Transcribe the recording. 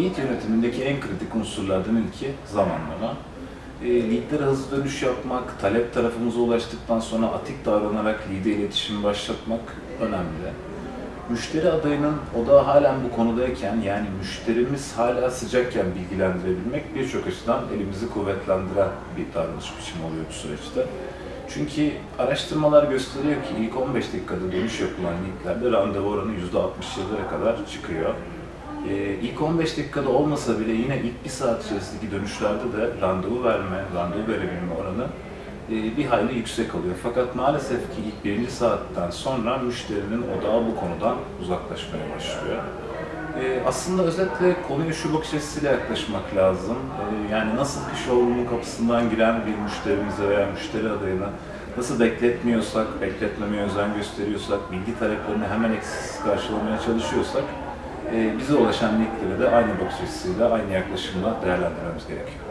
Lead yönetimindeki en kritik unsurlardan ilki zamanlama. E, leadlere hızlı dönüş yapmak, talep tarafımıza ulaştıktan sonra atik davranarak lead'e iletişim başlatmak önemli. Müşteri adayının odağı halen bu konudayken yani müşterimiz hala sıcakken bilgilendirebilmek birçok açıdan elimizi kuvvetlendiren bir davranış biçimi oluyor bu süreçte. Çünkü araştırmalar gösteriyor ki ilk 15 dakikada dönüş yapılan leadlerde randevu oranı %67'lere kadar çıkıyor. Ee, ilk 15 dakikada olmasa bile yine ilk bir saat içerisindeki dönüşlerde de randevu verme, randevu verebilme oranı e, bir hayli yüksek oluyor. Fakat maalesef ki ilk birinci saatten sonra müşterinin odağı bu konudan uzaklaşmaya başlıyor. E, aslında özetle konuya şu bakış açısıyla yaklaşmak lazım. E, yani nasıl bir showroom'un kapısından giren bir müşterimize veya müşteri adayına nasıl bekletmiyorsak, bekletmemeye özen gösteriyorsak, bilgi taleplerini hemen eksiksiz karşılamaya çalışıyorsak e, bize ulaşan linkleri de aynı bakış açısıyla, aynı yaklaşımla değerlendirmemiz gerekiyor.